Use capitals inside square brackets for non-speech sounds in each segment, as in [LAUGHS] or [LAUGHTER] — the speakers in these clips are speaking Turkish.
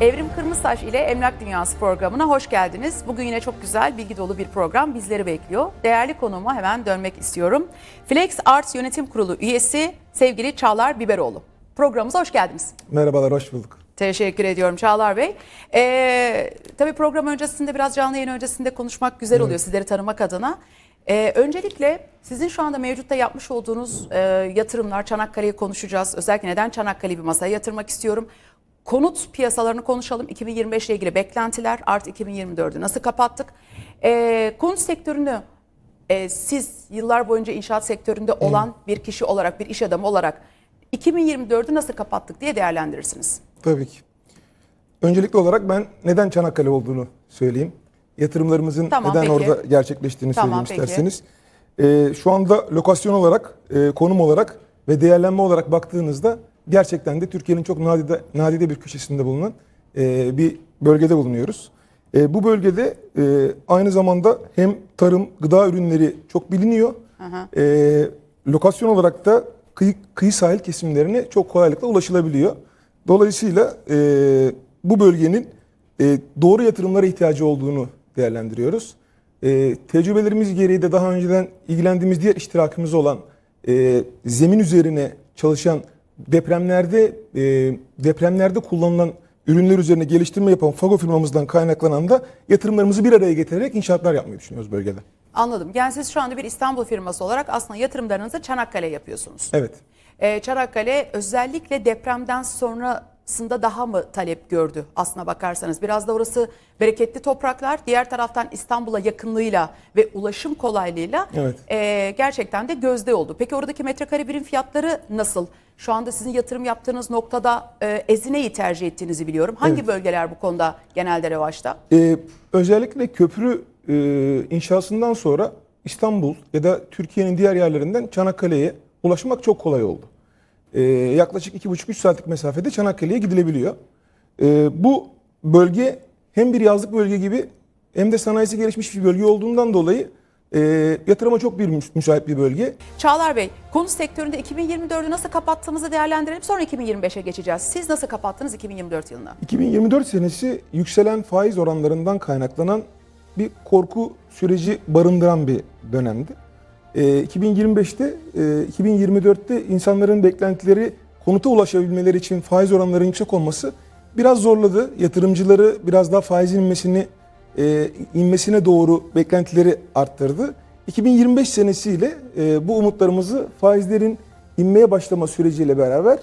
Evrim Kırmızıtaş ile Emlak Dünyası programına hoş geldiniz. Bugün yine çok güzel, bilgi dolu bir program bizleri bekliyor. Değerli konuğuma hemen dönmek istiyorum. Flex Arts Yönetim Kurulu üyesi sevgili Çağlar Biberoğlu. Programımıza hoş geldiniz. Merhabalar, hoş bulduk. Teşekkür ediyorum Çağlar Bey. Ee, tabii program öncesinde biraz canlı yayın öncesinde konuşmak güzel oluyor sizleri tanımak adına. Ee, öncelikle sizin şu anda mevcutta yapmış olduğunuz e, yatırımlar Çanakkale'yi konuşacağız. Özellikle neden Çanakkale'yi bir masaya yatırmak istiyorum. Konut piyasalarını konuşalım. 2025 ile ilgili beklentiler artı 2024'ü nasıl kapattık? Ee, konut sektörünü e, siz yıllar boyunca inşaat sektöründe olan bir kişi olarak, bir iş adamı olarak 2024'ü nasıl kapattık diye değerlendirirsiniz. Tabii ki. Öncelikli olarak ben neden Çanakkale olduğunu söyleyeyim. Yatırımlarımızın Tamam, neden peki. orada gerçekleştiğini Tamam, söyleyeyim peki. isterseniz. Ee, şu anda lokasyon olarak, e, konum olarak ve değerlenme olarak baktığınızda gerçekten de Türkiye'nin çok nadide, nadide bir köşesinde bulunan e, bir bölgede bulunuyoruz. E, bu bölgede e, aynı zamanda hem tarım, gıda ürünleri çok biliniyor. E, lokasyon olarak da kıyı, kıyı sahil kesimlerine çok kolaylıkla ulaşılabiliyor. Dolayısıyla e, bu bölgenin e, doğru yatırımlara ihtiyacı olduğunu değerlendiriyoruz. E, tecrübelerimiz gereği de daha önceden ilgilendiğimiz diğer iştirakımız olan e, zemin üzerine çalışan depremlerde e, depremlerde kullanılan ürünler üzerine geliştirme yapan Fago firmamızdan kaynaklanan da yatırımlarımızı bir araya getirerek inşaatlar yapmayı düşünüyoruz bölgede. Anladım. Yani siz şu anda bir İstanbul firması olarak aslında yatırımlarınızı Çanakkale yapıyorsunuz. Evet. Ee, Çanakkale özellikle depremden sonrasında daha mı talep gördü aslına bakarsanız? Biraz da orası bereketli topraklar. Diğer taraftan İstanbul'a yakınlığıyla ve ulaşım kolaylığıyla Evet. e, gerçekten de gözde oldu. Peki oradaki metrekare birim fiyatları nasıl? Şu anda sizin yatırım yaptığınız noktada e, Ezine'yi tercih ettiğinizi biliyorum. Hangi Evet. bölgeler bu konuda genelde revaçta? Ee, özellikle köprü e, inşasından sonra İstanbul ya da Türkiye'nin diğer yerlerinden Çanakkale'ye ulaşmak çok kolay oldu. Ee, yaklaşık 2,5-3 saatlik mesafede Çanakkale'ye gidilebiliyor. Ee, bu bölge hem bir yazlık bölge gibi hem de sanayisi gelişmiş bir bölge olduğundan dolayı e, yatırıma çok bir müs- müsait bir bölge. Çağlar Bey, konut sektöründe 2024'ü nasıl kapattığımızı değerlendirelim. Sonra 2025'e geçeceğiz. Siz nasıl kapattınız 2024 yılını? 2024 senesi yükselen faiz oranlarından kaynaklanan bir korku süreci barındıran bir dönemdi. Ee, 2025'te, e, 2024'te insanların beklentileri konuta ulaşabilmeleri için faiz oranlarının yüksek olması biraz zorladı. Yatırımcıları biraz daha faizin inmesini e, inmesine doğru beklentileri arttırdı. 2025 senesiyle e, bu umutlarımızı faizlerin inmeye başlama süreciyle beraber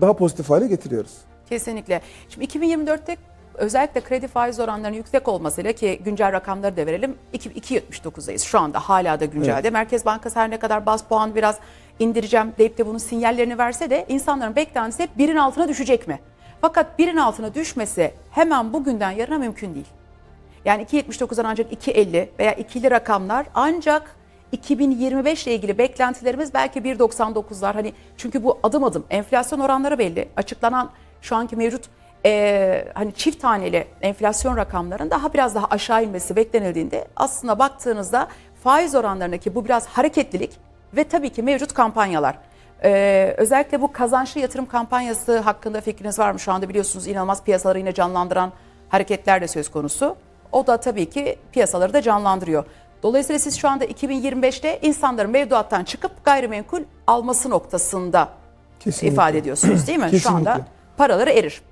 daha pozitif hale getiriyoruz. Kesinlikle. Şimdi 2024'te özellikle kredi faiz oranlarının yüksek olmasıyla ki güncel rakamları da verelim. 2 2.79'dayız şu anda hala da güncelde. Merkez Bankası her ne kadar baz puan biraz indireceğim deyip de bunun sinyallerini verse de insanların beklentisi hep birin altına düşecek mi? Fakat birin altına düşmesi hemen bugünden yarına mümkün değil. Yani 2.79'dan ancak 2.50 veya 2'li rakamlar ancak 2025 ile ilgili beklentilerimiz belki 1.99'lar. Hani çünkü bu adım adım enflasyon oranları belli. Açıklanan şu anki mevcut eee, hani çift taneli enflasyon rakamların daha biraz daha aşağı inmesi beklenildiğinde aslında baktığınızda faiz oranlarındaki bu biraz hareketlilik ve tabii ki mevcut kampanyalar. Ee, özellikle bu kazançlı yatırım kampanyası hakkında fikriniz var mı? Şu anda biliyorsunuz inanılmaz piyasaları yine canlandıran hareketler de söz konusu. O da tabii ki piyasaları da canlandırıyor. Dolayısıyla siz şu anda 2025'te insanların mevduattan çıkıp gayrimenkul alması noktasında Kesinlikle. ifade ediyorsunuz değil mi? Şu anda Kesinlikle. paraları erir.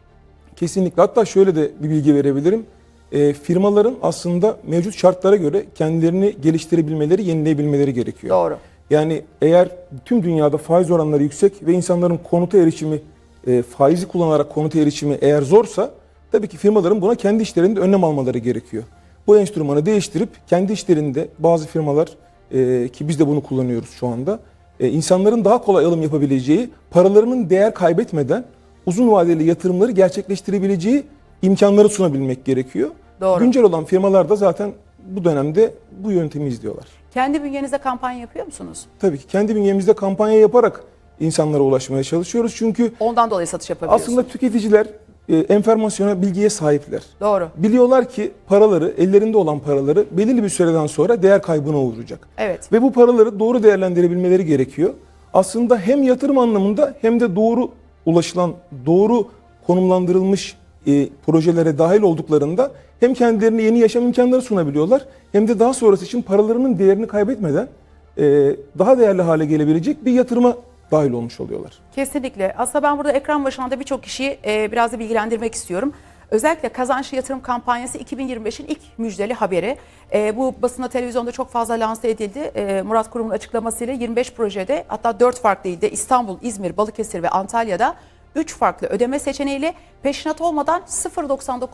Kesinlikle. Hatta şöyle de bir bilgi verebilirim. E, firmaların aslında mevcut şartlara göre kendilerini geliştirebilmeleri, yenileyebilmeleri gerekiyor. Doğru. Yani eğer tüm dünyada faiz oranları yüksek ve insanların konuta erişimi, e, faizi kullanarak konuta erişimi eğer zorsa tabii ki firmaların buna kendi işlerinde önlem almaları gerekiyor. Bu enstrümanı değiştirip kendi işlerinde bazı firmalar e, ki biz de bunu kullanıyoruz şu anda e, insanların daha kolay alım yapabileceği, paralarının değer kaybetmeden uzun vadeli yatırımları gerçekleştirebileceği imkanları sunabilmek gerekiyor. Doğru. Güncel olan firmalar da zaten bu dönemde bu yöntemi izliyorlar. Kendi bünyenizde kampanya yapıyor musunuz? Tabii ki kendi bünyemizde kampanya yaparak insanlara ulaşmaya çalışıyoruz. Çünkü Ondan dolayı satış yapabiliyorsunuz. aslında tüketiciler e, enformasyona, bilgiye sahipler. Doğru. Biliyorlar ki paraları, ellerinde olan paraları belirli bir süreden sonra değer kaybına uğrayacak. Evet. Ve bu paraları doğru değerlendirebilmeleri gerekiyor. Aslında hem yatırım anlamında hem de doğru ulaşılan, doğru konumlandırılmış e, projelere dahil olduklarında hem kendilerine yeni yaşam imkanları sunabiliyorlar hem de daha sonrası için paralarının değerini kaybetmeden e, daha değerli hale gelebilecek bir yatırıma dahil olmuş oluyorlar. Kesinlikle. Aslında ben burada ekran başında birçok kişiyi e, biraz da bilgilendirmek istiyorum. Özellikle kazançlı yatırım kampanyası 2025'in ilk müjdeli haberi. E, bu basında televizyonda çok fazla lanse edildi. E, Murat Kurum'un açıklamasıyla 25 projede hatta 4 farklı ilde İstanbul, İzmir, Balıkesir ve Antalya'da 3 farklı ödeme seçeneğiyle peşinat olmadan 0.99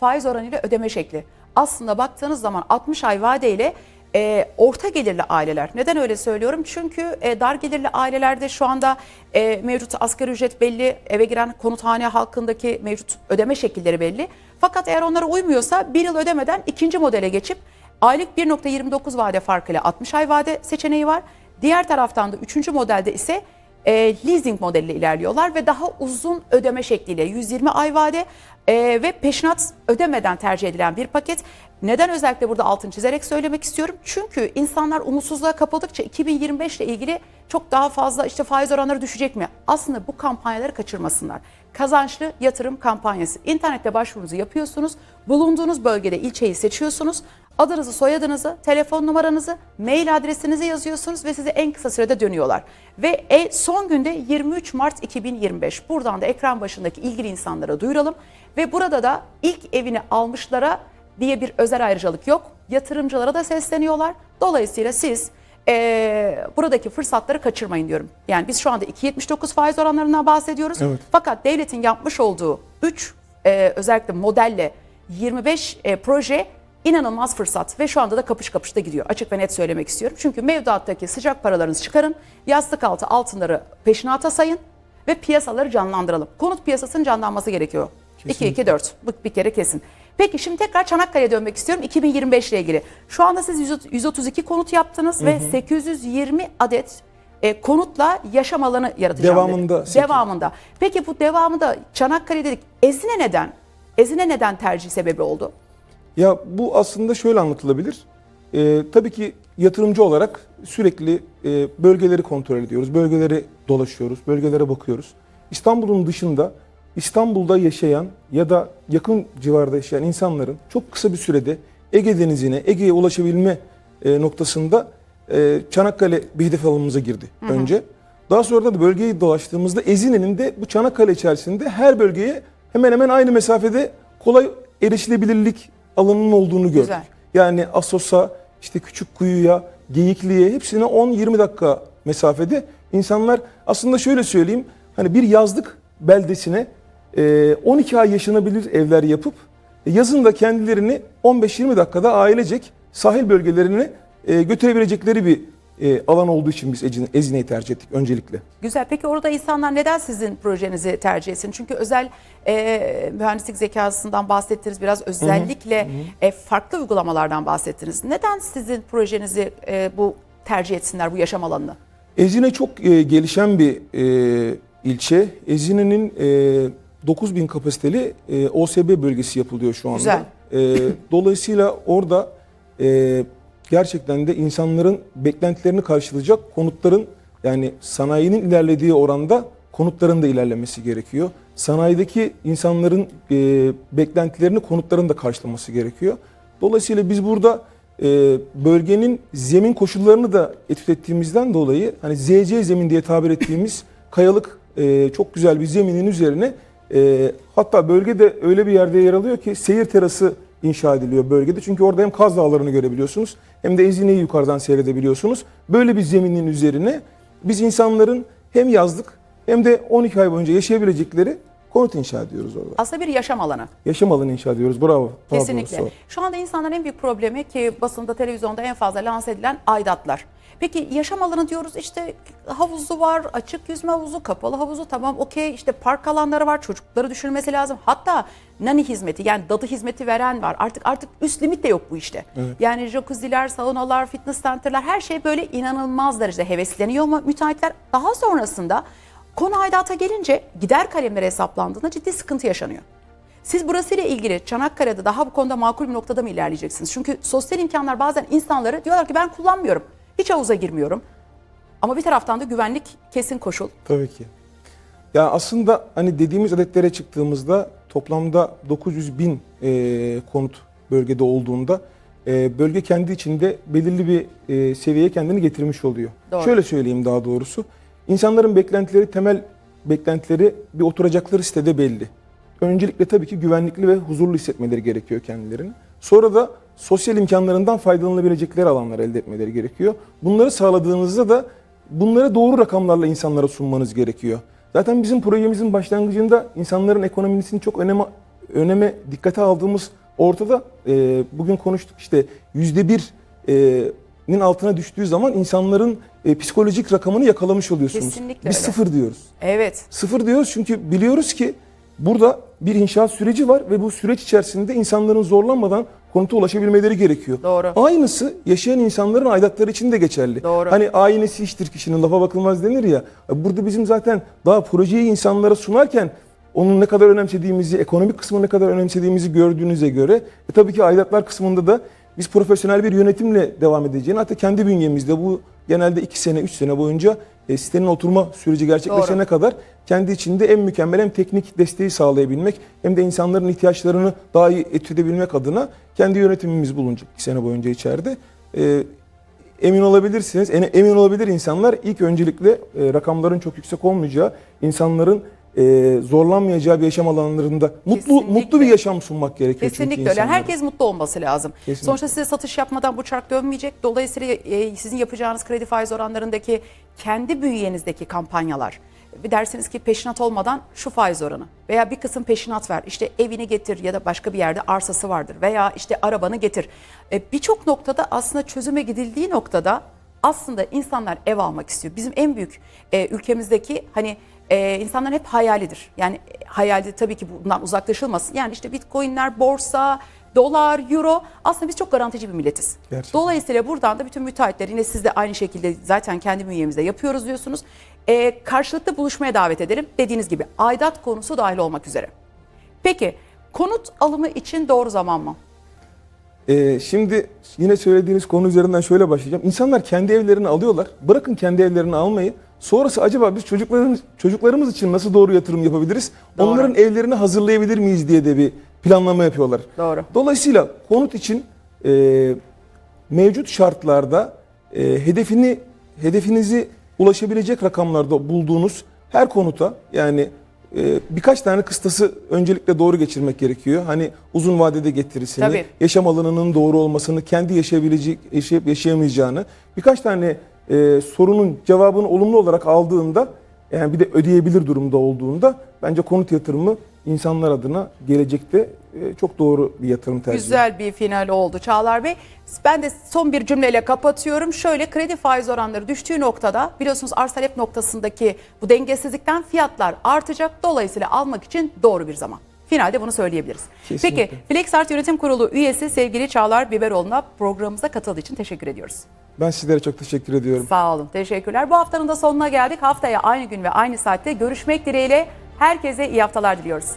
faiz oranıyla ödeme şekli. Aslında baktığınız zaman 60 ay vadeyle e, orta gelirli aileler. Neden öyle söylüyorum? Çünkü e, dar gelirli ailelerde şu anda e, mevcut asgari ücret belli, eve giren konuthane halkındaki mevcut ödeme şekilleri belli. Fakat eğer onlara uymuyorsa bir yıl ödemeden ikinci modele geçip aylık 1.29 vade farkıyla 60 ay vade seçeneği var. Diğer taraftan da üçüncü modelde ise e, leasing modeliyle ilerliyorlar ve daha uzun ödeme şekliyle 120 ay vade e, ve peşinat ödemeden tercih edilen bir paket. Neden özellikle burada altını çizerek söylemek istiyorum? Çünkü insanlar umutsuzluğa kapıldıkça 2025 ile ilgili çok daha fazla işte faiz oranları düşecek mi? Aslında bu kampanyaları kaçırmasınlar. Kazançlı yatırım kampanyası. İnternette başvurunuzu yapıyorsunuz. Bulunduğunuz bölgede ilçeyi seçiyorsunuz. Adınızı, soyadınızı, telefon numaranızı, mail adresinizi yazıyorsunuz ve size en kısa sürede dönüyorlar. Ve e, son günde 23 Mart 2025. Buradan da ekran başındaki ilgili insanlara duyuralım. Ve burada da ilk evini almışlara diye bir özel ayrıcalık yok. Yatırımcılara da sesleniyorlar. Dolayısıyla siz eee, buradaki fırsatları kaçırmayın diyorum. Yani biz şu anda 2.79 faiz oranlarından bahsediyoruz. Evet. Fakat devletin yapmış olduğu 3 özellikle modelle 25 e, proje inanılmaz fırsat ve şu anda da kapış kapışta gidiyor. Açık ve net söylemek istiyorum. Çünkü mevduattaki sıcak paralarınızı çıkarın, yastık altı altınları peşinata sayın ve piyasaları canlandıralım. Konut piyasasının canlanması gerekiyor. 2-2-4 bu bir kere kesin. Peki şimdi tekrar Çanakkale'ye dönmek istiyorum 2025 ile ilgili. Şu anda siz 100 132 konut yaptınız ve 820 adet e, konutla yaşam alanı yaratacağım Devamında sekiz. Devamında. Peki bu devamında Çanakkale dedik. Ezine neden? Ezine neden tercih sebebi oldu? Ya bu aslında şöyle anlatılabilir. Ee, tabii ki yatırımcı olarak sürekli e, bölgeleri kontrol ediyoruz. Bölgeleri dolaşıyoruz, bölgelere bakıyoruz. İstanbul'un dışında İstanbul'da yaşayan ya da yakın civarda yaşayan insanların çok kısa bir sürede Ege Denizi'ne, Ege'ye ulaşabilme e, noktasında e, Çanakkale bir hedef alanımıza girdi önce. Daha sonra da bölgeyi dolaştığımızda Ezine'nin de bu Çanakkale içerisinde her bölgeye hemen hemen aynı mesafede kolay erişilebilirlik alanının olduğunu gördük. Güzel. Yani Assos'a, işte Küçük Kuyu'ya, Geyikli'ye hepsine 10-20 dakika mesafede insanlar aslında şöyle söyleyeyim hani bir yazlık beldesine e, 12 ay yaşanabilir evler yapıp e, yazın da kendilerini 15-20 dakikada ailecek sahil bölgelerine e, götürebilecekleri bir e, alan olduğu için biz Ezine- Ezine'yi tercih ettik öncelikle. Güzel. Peki orada insanlar neden sizin projenizi tercih etsin? Çünkü özel e, mühendislik zekasından bahsettiniz biraz. Özellikle e, farklı uygulamalardan bahsettiniz. Neden sizin projenizi e, bu tercih etsinler bu yaşam alanını? Ezine çok e, gelişen bir e, ilçe. Ezine'nin e, 9000 kapasiteli e, OSB bölgesi yapılıyor şu anda. Güzel. E, dolayısıyla orada e, gerçekten de insanların beklentilerini karşılayacak konutların yani sanayinin ilerlediği oranda konutların da ilerlemesi gerekiyor. Sanayideki insanların e, beklentilerini konutların da karşılaması gerekiyor. Dolayısıyla biz burada e, bölgenin zemin koşullarını da etüt ettiğimizden dolayı hani ZC zemin diye tabir ettiğimiz [LAUGHS] kayalık e, çok güzel bir zeminin üzerine e, hatta bölgede öyle bir yerde yer alıyor ki seyir terası inşa ediliyor bölgede. Çünkü orada hem Kaz Dağları'nı görebiliyorsunuz hem de Ezine'yi yukarıdan seyredebiliyorsunuz. Böyle bir zeminin üzerine biz insanların hem yazlık hem de 12 ay boyunca yaşayabilecekleri konut inşa ediyoruz orada. Aslında bir yaşam alanı. Yaşam alanı inşa ediyoruz. Bravo. Kesinlikle. doğrusu o. Şu anda insanların en büyük problemi ki basında, televizyonda en fazla lanse edilen aidatlar. Peki yaşam alanı diyoruz işte havuzu var, açık yüzme havuzu, kapalı havuzu tamam okey işte park alanları var çocukları düşünmesi lazım. Hatta nani hizmeti yani dadı hizmeti veren var. Artık artık üst limit de yok bu işte. Yani jacuzziler, saunalar, fitness center'lar her şey böyle inanılmaz derecede hevesleniyor ama müteahhitler daha sonrasında konu aidata gelince gider kalemleri hesaplandığında ciddi sıkıntı yaşanıyor. Siz burasıyla ilgili Çanakkale'de daha bu konuda makul bir noktada mı ilerleyeceksiniz? Çünkü sosyal imkanlar bazen insanları diyorlar ki ben kullanmıyorum. Hiç havuza girmiyorum. Ama bir taraftan da güvenlik kesin koşul. Tabii ki. Ya aslında hani dediğimiz adetlere çıktığımızda toplamda 900 bin e, konut bölgede olduğunda e, bölge kendi içinde belirli bir e, seviyeye kendini getirmiş oluyor. Doğru. Şöyle söyleyeyim daha doğrusu. İnsanların beklentileri, temel beklentileri bir oturacakları sitede belli. Öncelikle tabii ki güvenlikli ve huzurlu hissetmeleri gerekiyor kendilerini. Sonra da sosyal imkanlarından faydalanabilecekleri alanlar elde etmeleri gerekiyor. Bunları sağladığınızda da bunları doğru rakamlarla insanlara sunmanız gerekiyor. Zaten bizim projemizin başlangıcında insanların ekonomisini çok öneme, öneme dikkate aldığımız ortada. Ee, bugün konuştuk işte yüzde bir e, nin altına düştüğü zaman insanların e, psikolojik rakamını yakalamış oluyorsunuz. Kesinlikle Biz öyle. sıfır diyoruz. Evet. Sıfır diyoruz çünkü biliyoruz ki burada bir inşaat süreci var ve bu süreç içerisinde insanların zorlanmadan konuta ulaşabilmeleri gerekiyor. Doğru. Aynısı yaşayan insanların aidatları için de geçerli. Doğru. Hani aynesi iştir kişinin lafa bakılmaz denir ya. Burada bizim zaten daha projeyi insanlara sunarken onun ne kadar önemsediğimizi, ekonomik kısmını ne kadar önemsediğimizi gördüğünüze göre e, tabii ki aidatlar kısmında da biz profesyonel bir yönetimle devam edeceğini hatta kendi bünyemizde bu genelde 2 sene 3 sene boyunca e, sitenin oturma süreci gerçekleşene Doğru. kadar kendi içinde en mükemmel hem teknik desteği sağlayabilmek hem de insanların ihtiyaçlarını daha iyi etüt edebilmek adına kendi yönetimimiz bulunacak 2 sene boyunca içeride. E, emin olabilirsiniz, emin olabilir insanlar ilk öncelikle e, rakamların çok yüksek olmayacağı, insanların e, zorlanmayacağı bir yaşam alanlarında mutlu Kesinlikle. mutlu bir yaşam sunmak gerekiyor Kesinlikle çünkü öyle. Herkes mutlu olması lazım. Kesinlikle. Sonuçta size satış yapmadan bu çark dönmeyecek. Dolayısıyla e, sizin yapacağınız kredi faiz oranlarındaki kendi bünyenizdeki kampanyalar bir dersiniz ki peşinat olmadan şu faiz oranı veya bir kısım peşinat ver işte evini getir ya da başka bir yerde arsası vardır veya işte arabanı getir. E, Birçok noktada aslında çözüme gidildiği noktada aslında insanlar ev almak istiyor. Bizim en büyük e, ülkemizdeki hani e, insanların hep hayalidir. Yani hayalde tabii ki bundan uzaklaşılmasın. Yani işte bitcoinler, borsa, dolar, euro aslında biz çok garantici bir milletiz. Gerçekten. Dolayısıyla buradan da bütün müteahhitler yine siz de aynı şekilde zaten kendi bünyemizde yapıyoruz diyorsunuz. E, karşılıklı buluşmaya davet edelim. Dediğiniz gibi aidat konusu dahil olmak üzere. Peki konut alımı için doğru zaman mı? Ee, şimdi yine söylediğiniz konu üzerinden şöyle başlayacağım. İnsanlar kendi evlerini alıyorlar. Bırakın kendi evlerini almayı. Sonrası acaba biz çocuklarımız çocuklarımız için nasıl doğru yatırım yapabiliriz? Doğru. Onların evlerini hazırlayabilir miyiz diye de bir planlama yapıyorlar. Doğru. Dolayısıyla konut için e, mevcut şartlarda e, hedefini hedefinizi ulaşabilecek rakamlarda bulduğunuz her konuta yani e, birkaç tane kıstası öncelikle doğru geçirmek gerekiyor. Hani uzun vadede getirisini, Tabii. yaşam alanının doğru olmasını, kendi yaşayabilecek, yaşayıp yaşayamayacağını, birkaç tane e, sorunun cevabını olumlu olarak aldığında, yani bir de ödeyebilir durumda olduğunda bence konut yatırımı insanlar adına gelecekte e, çok doğru bir yatırım tercihi. Güzel bir final oldu Çağlar Bey. Ben de son bir cümleyle kapatıyorum. Şöyle kredi faiz oranları düştüğü noktada biliyorsunuz arz talep noktasındaki bu dengesizlikten fiyatlar artacak. Dolayısıyla almak için doğru bir zaman. Finalde bunu söyleyebiliriz. Kesinlikle. Peki Flexart Yönetim Kurulu üyesi sevgili Çağlar Biberoğlu'na programımıza katıldığı için teşekkür ediyoruz. Ben sizlere çok teşekkür ediyorum. Sağ olun. Teşekkürler. Bu haftanın da sonuna geldik. Haftaya aynı gün ve aynı saatte görüşmek dileğiyle herkese iyi haftalar diliyoruz.